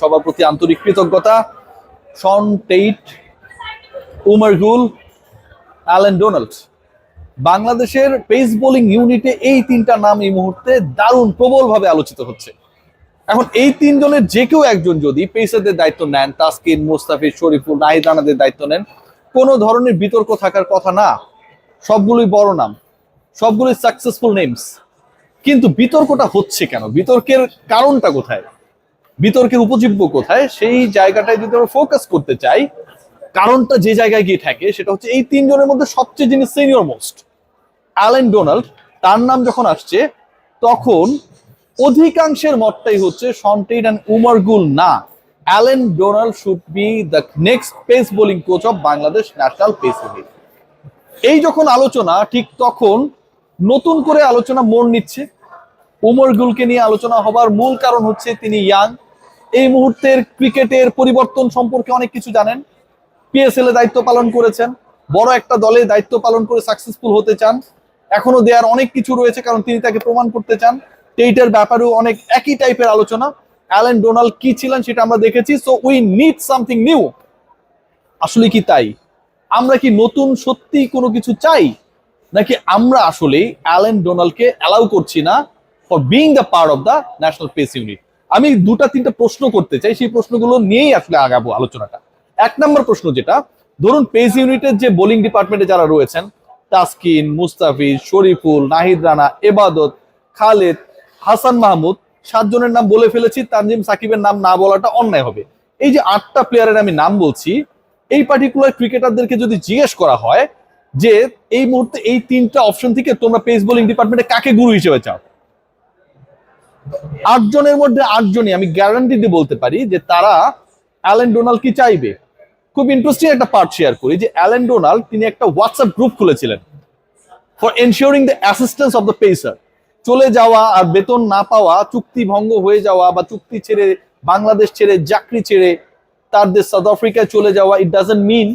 সবার প্রতি আন্তরিক কৃতজ্ঞতা। Shaun Tait, Umar Gul Allen Donald. বাংলাদেশের পেস বোলিং ইউনিটে এই তিনটা নাম এই মুহূর্তে দারুণ প্রবলভাবে আলোচিত হচ্ছে। এখন এই তিনজনের যে কেউ একজন যদি পেসারদের দায়িত্ব নেন, তাসকিন, মুস্তাফিজ, শরীফুল, নাহিদ রানাদের দায়িত্ব নেন, কোনো ধরনের বিতর্ক থাকার কথা না। সবগুলোই বড় নাম, সবগুলোই সাকসেসফুল নেমস কিন্তু বিতর্কটা হচ্ছে কেন? বিতর্কের কারণটা কোথায়? বিতর্কের উপজীব্য কোথায়? সেই জায়গাটায় যদি আমরা ফোকাস করতে চাই, কারণটা যে জায়গায় গিয়ে থাকে সেটা হচ্ছে এই তিনজনের মধ্যে সবচেয়ে যিনি সিনিয়র মোস্ট অ্যালেন ডোনাল্ড, তার নাম যখন আসছে, তখন অধিকাংশের মতটাই হচ্ছে সন্টেড অ্যান্ড উমার গুল না। Allen Donald should be the next pace bowling coach of Bangladesh national pace bowling এই যখন আলোচনা, ঠিক তখন নতুন করে আলোচনা মোড় নিচ্ছে। উমর গুলকে নিয়ে আলোচনা হবার মূল কারণ হচ্ছে তিনি ইয়াং এই মুহূর্তের ক্রিকেটের পরিবর্তন সম্পর্কে অনেক কিছু জানেন। পিএসএল এ দায়িত্ব পালন করেছেন। বড় একটা দলে দায়িত্ব পালন করে সাকসেসফুল হতে চান। এখনও দেয়ার অনেক কিছু রয়েছে, কারণ তিনি তাকে প্রমাণ করতে চান। টেইটের ব্যাপারেও অনেক একই টাইপের আলোচনা। অ্যালেন ডোনাল্ড কি ছিলেন সেটা আমরা দেখেছি। So we need something new আসলে কি তাই? আমরা কি নতুন সত্যি কোনো কিছু চাই? নাকি আমরা আসলে অ্যালেন ডোনাল্ডকে অ্যালাউ করছি না? For being the part of the national pace unit আমি দুটা, তিনটা প্রশ্ন করতে চাই, সেই প্রশ্নগুলো নিয়েই আসলে আগাবো আলোচনাটা। এক নম্বর প্রশ্ন যেটা, ধরুন পেজ ইউনিটের যে বোলিং ডিপার্টমেন্টে যারা রয়েছেন, তাসকিন, মুস্তাফিজ, শরীফুল, নাহিদ রানা, এবাদত, খালেদ, হাসান মাহমুদ সাতজনের নাম বলে ফেলেছি, তানজিম সাকিবের নাম না বলাটা অন্যায় হবে। এই যে আটটা প্লেয়ারের আমি নাম বলছি, এই পার্টিকুলার ক্রিকেটারদেরকে যদি জিজ্ঞেস করা হয় যে, এই মুহূর্তে এই তিনটা অপশন থেকে তোমরা পেস বোলিং ডিপার্টমেন্টে কাকে গুরু হিসেবে চাও? আটজনের মধ্যে আটজনই, আমি গ্যারান্টি দিয়ে বলতে পারি যে তারা অ্যালেন ডোনাল্ড কি চাইবে? খুব ইন্টারেস্টিং একটা পার্ট শেয়ার করি যে অ্যালেন ডোনাল্ড তিনি একটা WhatsApp group খুলেছিলেন for ensuring the assistance of the pacer চলে যাওয়া আর বেতন না পাওয়া, চুক্তি ভঙ্গ হয়ে যাওয়া বা চুক্তি ছেড়ে, বাংলাদেশ ছেড়ে, চাকরি ছেড়ে তার দেশ সাউথ আফ্রিকায় চলে যাওয়া ইট ডাজেন্ট মিন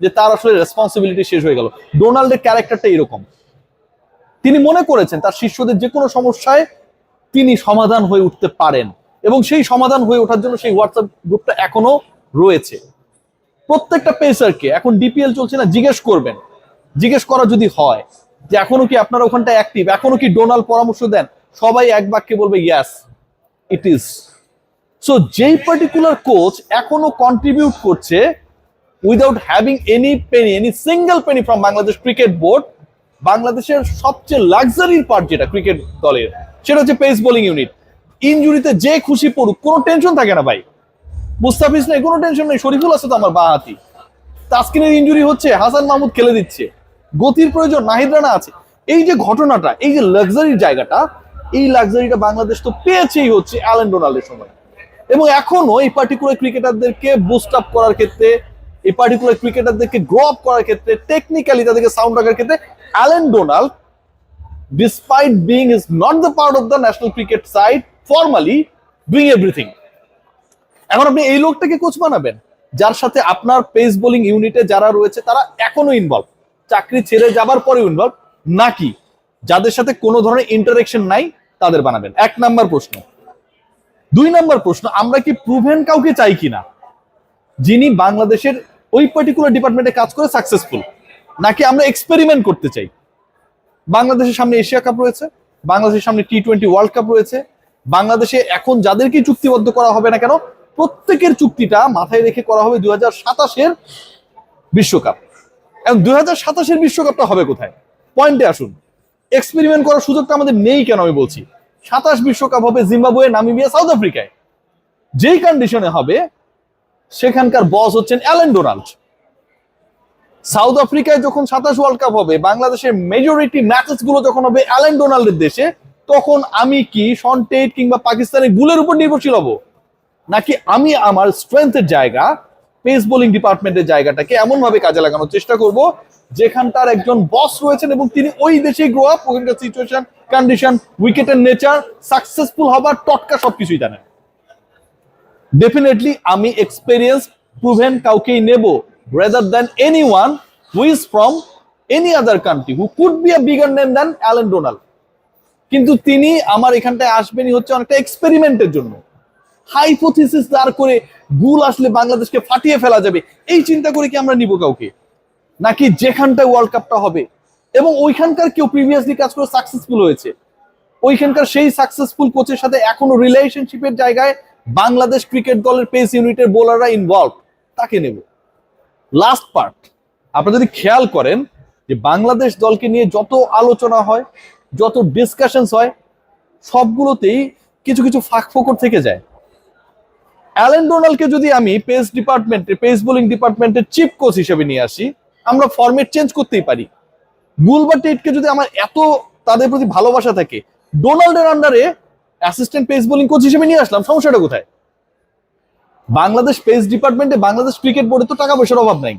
যে তার আসলে রেসপন্সিবিলিটি শেষ হয়ে গেল। ডোনাল্ডের ক্যারেক্টারটা এরকম। তিনি মনে করেছেন তার শিষ্যদের যে কোনো সমস্যায় তিনি সমাধান হয়ে উঠতে পারেন। এবং সেই সমাধান হয়ে ওঠার জন্য সেই হোয়াটসঅ্যাপ গ্রুপটা এখনও রয়েছে। প্রত্যেকটা পেসারকে এখন ডিপিএল চলছে না, জিজ্ঞেস করবেন। জিজ্ঞেস করা যদি হয় যে এখনও কি আপনারা ওখানটা অ্যাক্টিভ এখনও কি ডোনাল্ড পরামর্শ দেন? সবাই এক বাক্যে বলবে ইয়াস ইট ইজ সো যেই পার্টিকুলার কোচ এখনও কন্ট্রিবিউট করছে without having any penny any single penny from Bangladesh cricket board বাংলাদেশের সবচেয়ে লাক্সারির পার্ট যেটা ক্রিকেট দলের সেটা হচ্ছে পেস বোলিং ইউনিট ইনজুরিতে যে খুশি পড়ুক, কোনো টেনশন থাকে না ভাই। মুস্তাফিজ নেই, কোনো টেনশন নেই, শরীফুল আছে তো আমার বাঁ হাতি তাসকিনের ইনজুরি হচ্ছে, হাসান মাহমুদ খেলে দিচ্ছে। গতির প্রয়োজন, নাহিদ রানা আছে। এই যে ঘটনাটা, এই যে লাক্সারির জায়গাটা, এই লাক্সারিটা বাংলাদেশ তো পেয়েছেই হচ্ছে অ্যালেন ডোনাল্ডের সময়। এবং এখনও এই পার্টিকুলার ক্রিকেটারদেরকে বুস্ট আপ করার ক্ষেত্রে, এই পার্টিকুলার ক্রিকেটারদেরকে গ্রো আপ করার ক্ষেত্রে টেকনিক্যালি তাদেরকে সাউন্ড রাখার ক্ষেত্রে, Allen Donald despite being is not the part of the national cricket side, formally doing everything. এখন আপনি এই লোকটাকে কোচ বানাবেন, যার সাথে আপনার পেস বোলিং ইউনিটে যারা রয়েছে, তারা এখনও ইনভলভ চাকরি ছেড়ে যাবার পরে ইনভলভ নাকি যাদের সাথে কোনো ধরনের ইন্টারেকশন নাই, তাদের বানাবেন। এক নাম্বার প্রশ্ন। দুই নাম্বার প্রশ্ন, আমরা কি প্রুভেন কাউকে চাই কিনা? যিনি বাংলাদেশের ওই পার্টিকুলার ডিপার্টমেন্টে কাজ করে সাকসেসফুল নাকি আমরা এক্সপেরিমেন্ট করতে চাই? বাংলাদেশের সামনে এশিয়া কাপ রয়েছে, বাংলাদেশের সামনে টি টোয়েন্টি ওয়ার্ল্ড কাপ রয়েছে, বাংলাদেশে এখন যাদেরকে চুক্তিবদ্ধ করা হবে না কেন, প্রত্যেকের চুক্তিটা মাথায় রেখে করা হবে দুই হাজার সাতাশের বিশ্বকাপ। এবং দুই হাজার সাতাশের বিশ্বকাপটা হবে কোথায়? পয়েন্টে আসুন। এক্সপেরিমেন্ট করার সুযোগটা আমাদের নেই কেন আমি বলছি? সাতাশ বিশ্বকাপ হবে জিম্বাবুয়ে, নামিবিয়া সাউথ আফ্রিকায় যেই কন্ডিশনে হবে, সেখানকার বস হচ্ছেন অ্যালেন ডোনাল্ড। সাউথ আফ্রিকায় যখন সাতাশ ওয়ার্ল্ড কাপ হবে, বাংলাদেশের মেজরিটি ম্যাচেসগুলো যখন হবে অ্যালেন ডোনাল্ডের দেশে, তখন আমি কি শন টেট কিংবা পাকিস্তানের গুলের উপর নির্ভরশীল হব? নাকি আমি আমার স্ট্রেংথের জায়গা পেস বোলিং ডিপার্টমেন্টের জায়গাটাকে এমন ভাবে কাজে লাগানোর চেষ্টা করব, যেখানটার একজন বস রয়েছেন এবং তিনি ওই দেশেই গ্রো আপ ওখানকার সিচুয়েশন কন্ডিশন উইকেটের নেচার সাকসেসফুল হবার টটকা সবকিছুই জানেন। ডেফিনেটলি আমি এক্সপেরিয়েন্স প্রুভেন কাউকেই নেব rather than anyone who is from any other country, who could be a bigger name than Allen Donald কিন্তু তিনি আমার এখানটায় আসবেনই হচ্ছে অনেকটা এক্সপেরিমেন্টের জন্য। হাইপোথিসিস দাঁড় করে গুল আসলে বাংলাদেশকে ফাটিয়ে ফেলা যাবে, এই চিন্তা করে কি আমরা নিব কাউকে? নাকি যেখানটায় ওয়ার্ল্ড কাপটা হবে এবং ওইখানকার কেউ প্রিভিয়াসলি কাজ করে সাকসেসফুল হয়েছে। ওইখানকার সেই সাকসেসফুল কোচের সাথে এখনও রিলেশনশিপের জায়গায় বাংলাদেশ ক্রিকেট দলের পেস ইউনিটের বোলাররা ইনভলভ তাকে নেব। লাস্ট পার্ট আপনারা যদি খেয়াল করেন যে বাংলাদেশ দলকে নিয়ে যত আলোচনা হয়, যত ডিসকাশনস হয়, সবগুলোতেই কিছু কিছু ফাঁক ফোকর থেকে যায়। অ্যালেন ডোনাল্ডকে যদি আমি পেস ডিপার্টমেন্টে পেস বোলিং ডিপার্টমেন্টের চিফ কোচ হিসেবে নিয়ে আসি, আমরা ফরম্যাট চেঞ্জ করতেই পারি। গুল বা টেটকে যদি আমার এত তাদের প্রতি ভালোবাসা থাকে ডোনাল্ডের আন্ডারে অ্যাসিস্ট্যান্ট পেস বোলিং কোচ হিসেবে নিয়ে আসলাম, সমস্যাটা কোথায়? বাংলাদেশ পেস ডিপার্টমেন্টে বাংলাদেশ ক্রিকেট বোর্ডে তো টাকা পয়সার অভাব নাই।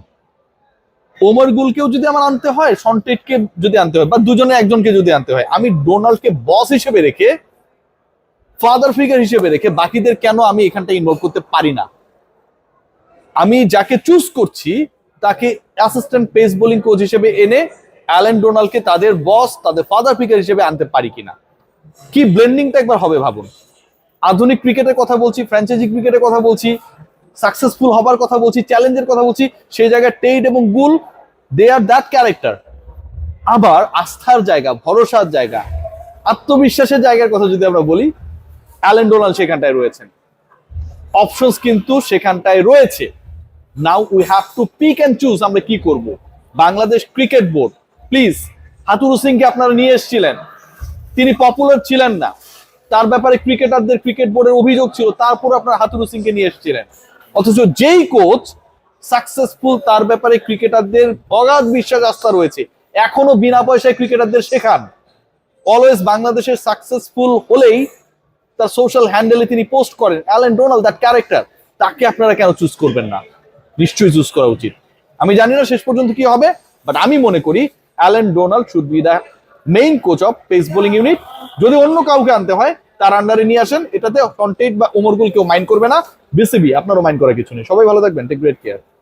ওমর গুলকেও যদি আমার আনতে হয় সনটেটকে যদি আনতে হয়, বা দুজনে একজনকে যদি আনতে হয়, আমি ডোনাল্ডকে বস হিসেবে রেখে ফাদার ফিগার হিসেবে রেখে বাকিদের কেন আমি এখানটা ইনভলভ করতে পারি না? আমি যাকে চুজ করছি, তাকে অ্যাসিস্ট্যান্ট পেস বোলিং কোচ হিসেবে এনে অ্যালেন ডোনাল্ডকে তাদের বস তাদের ফাদার ফিগার হিসেবে আনতে পারি কিনা? কি ব্লেন্ডিংটা একবার হবে ভাবুন। আধুনিক ক্রিকেটের কথা বলছি ফ্র্যাঞ্চাইজি ক্রিকেটের কথা বলছি সাকসেসফুল হবার কথা বলছি চ্যালেঞ্জের কথা বলছি, সেই জায়গায় টেইড এবং গুল দে আর দ্যাট ক্যারেক্টার আবার আস্থার জায়গা, ভরসার জায়গা, আত্মবিশ্বাসের জায়গার কথা যদি আমরা বলি অ্যালেন ডোনাল্ড সেখানটায় রয়েছেন। অপশনস কিন্তু সেখানটায় রয়েছে। Now we have to pick and choose আমরা কি করব। Bangladesh cricket board please Hathuru সিংকে আপনারা নিয়ে এসেছিলেন। তিনি পপুলার ছিলেন না। তার ব্যাপারে ক্রিকেটারদের ক্রিকেট বোর্ডের অভিযোগ ছিল, তারপর আপনার হাতুরু সিংকে নিয়ে এসেছিলেন। অথচ যেই কোচ সাকসেসফুল তার ব্যাপারে ক্রিকেটারদের অগাধ বিশ্বাস আস্থা রয়েছে। এখনও বিনা পয়সায় ক্রিকেটারদের শেখান। অলওয়েজ বাংলাদেশের সাকসেসফুল হলেই তার সোশ্যাল হ্যান্ডেলে তিনি পোস্ট করেন। অ্যালেন ডোনাল্ড দ্যাট ক্যারেক্টার তাকে আপনারা কেন চুজ করবেন না? নিশ্চয়ই চুজ করা উচিত। আমি জানি না শেষ পর্যন্ত কি হবে বাট আমি মনে করি Allen Donald should be the main coach of pace bowling unit যদি অন্য কাউকে আনতে হয়, তার আন্ডারে নিয়ে আসেন। এটাতে কন্টেন্ট বা ওমরগুল কেউ মাইন্ড করবে না। বিসিবি আপনারও মাইন্ড করার কিছু নেই। সবাই ভালো থাকবেন। Take great care